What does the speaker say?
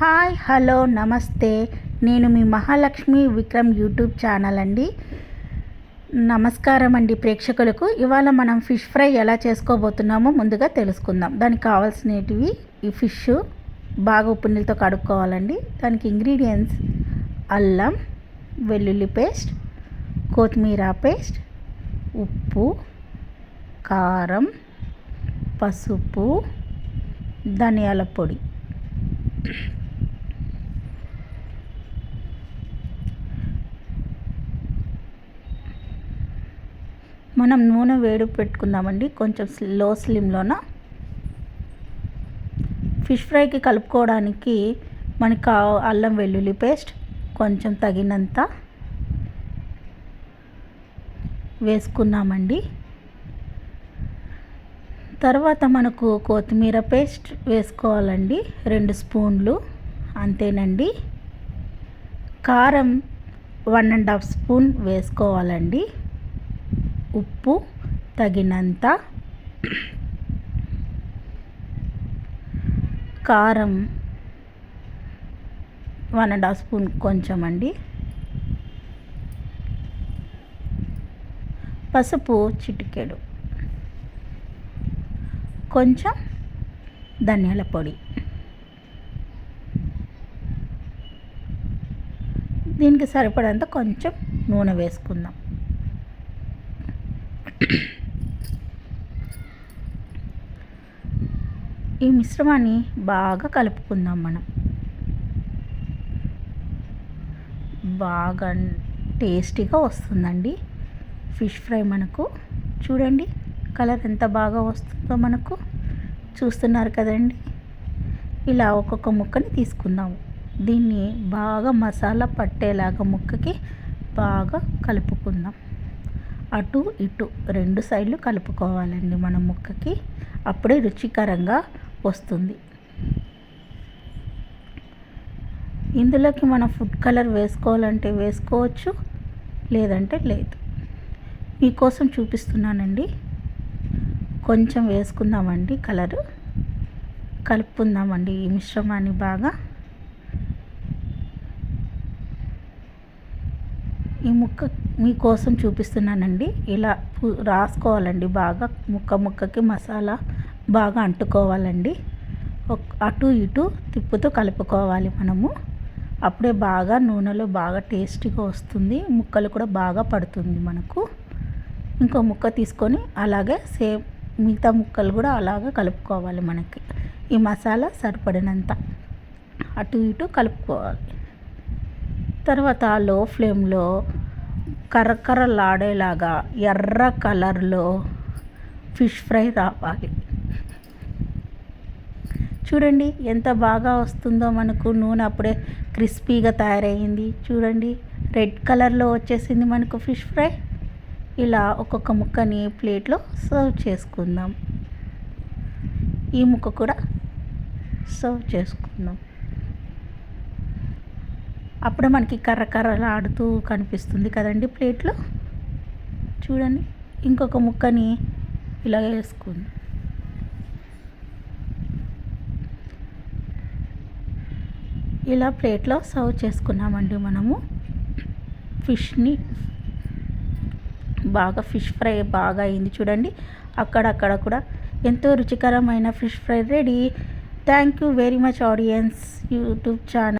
Hi hello నమస్తే. నేను మీ మహాలక్ష్మి విక్రమ్ యూట్యూబ్ ఛానల్ అండి. నమస్కారం అండి ప్రేక్షకులకు. ఇవాళ మనం ఫిష్ ఫ్రై ఎలా చేసుకోబోతున్నామో ముందుగా తెలుసుకుందాం. దానికి కావాల్సినవి ఈ ఫిష్ బాగా ఉప్పు నీళ్ళతో కడుక్కోవాలండి. దానికి ఇంగ్రీడియంట్స్ అల్లం వెల్లుల్లి పేస్ట్ కొత్తిమీర పేస్ట్ ఉప్పు కారం పసుపు ధనియాల పొడి. మనం నూనె వేడి పెట్టుకుందామండి. కొంచెం లో స్లిమ్లోన. ఫిష్ ఫ్రైకి కలుపుకోవడానికి మనకు కా అల్లం వెల్లుల్లి పేస్ట్ కొంచెం తగినంత వేసుకున్నామండి. తర్వాత మనకు కొత్తిమీర పేస్ట్ వేసుకోవాలండి. రెండు స్పూన్లు అంతేనండి. కారం వన్ అండ్ హాఫ్ స్పూన్ వేసుకోవాలండి. ఉప్పు తగినంత కారం వన్ అండ్ హాఫ్ స్పూన్ కొంచెం అండి. పసుపు చిటికెడు. కొంచెం ధనియాల పొడి. దీనికి సరిపడంత కొంచెం నూనె వేసుకుందాం. ఈ మిశ్రమాన్ని బాగా కలుపుకుందాం మనం. బాగా టేస్టీగా వస్తుందండి. ఫిష్ ఫ్రై మనకు. చూడండి కలర్ ఎంత బాగా వస్తుందో మనకు. చూస్తున్నారు కదండి? ఇలా ఒక్కొక్క ముక్కని తీసుకుందాము. దీన్ని బాగా మసాలా పట్టేలాగా ముక్కకి బాగా కలుపుకుందాం. అటు ఇటు రెండు సైడ్లు కలుపుకోవాలండి మన ముక్కకి. అప్పుడే రుచికరంగా వస్తుంది. ఇందులోకి మనం ఫుడ్ కలర్ వేసుకోవాలంటే వేసుకోవచ్చు లేదంటే లేదు. మీకోసం చూపిస్తున్నానండి. కొంచెం వేసుకుందామండి కలరు. కలుపుకుందామండి ఈ మిశ్రమాన్ని బాగా. ఈ ముక్క మీకోసం చూపిస్తున్నానండి. ఇలా రాసుకోవాలండి బాగా. ముక్క ముక్కకి మసాలా బాగా అంటుకోవాలండి. అటు ఇటు తిప్పుతూ కలుపుకోవాలి మనము. అప్పుడే బాగా నూనెలో బాగా టేస్టీగా వస్తుంది. ముక్కలు కూడా బాగా పడుతుంది మనకు. ఇంకో ముక్క తీసుకొని అలాగే సేమ్ మిగతా ముక్కలు కూడా అలాగే కలుపుకోవాలి మనకి. ఈ మసాలా సరిపడినంత. అటు ఇటు కలుపుకోవాలి. తర్వాత లో ఫ్లేమ్లో కర్రకర్రలాడేలాగా ఎర్ర కలర్లో ఫిష్ ఫ్రై రావాలి. చూడండి ఎంత బాగా వస్తుందో మనకు నూనె అప్పుడే క్రిస్పీగా తయారయ్యింది చూడండి రెడ్ కలర్లో వచ్చేసింది మనకు ఫిష్ ఫ్రై ఇలా ఒక్కొక్క ముక్కని ప్లేట్లో సర్వ్ చేసుకుందాం. ఈ ముక్క కూడా సర్వ్ చేసుకుందాం. అప్పుడే మనకి కర్ర కర్రలాడుతూ కనిపిస్తుంది కదండి ప్లేట్లో. చూడండి ఇంకొక ముక్కని ఇలా వేసుకుంది. ఇలా ప్లేట్లో సర్వ్ చేసుకున్నామండి మనము. ఫిష్ని బాగా ఫిష్ ఫ్రై బాగా అయింది చూడండి. అక్కడక్కడ కూడా ఎంతో రుచికరమైన fish fry ready. Thank you very much audience YouTube channel.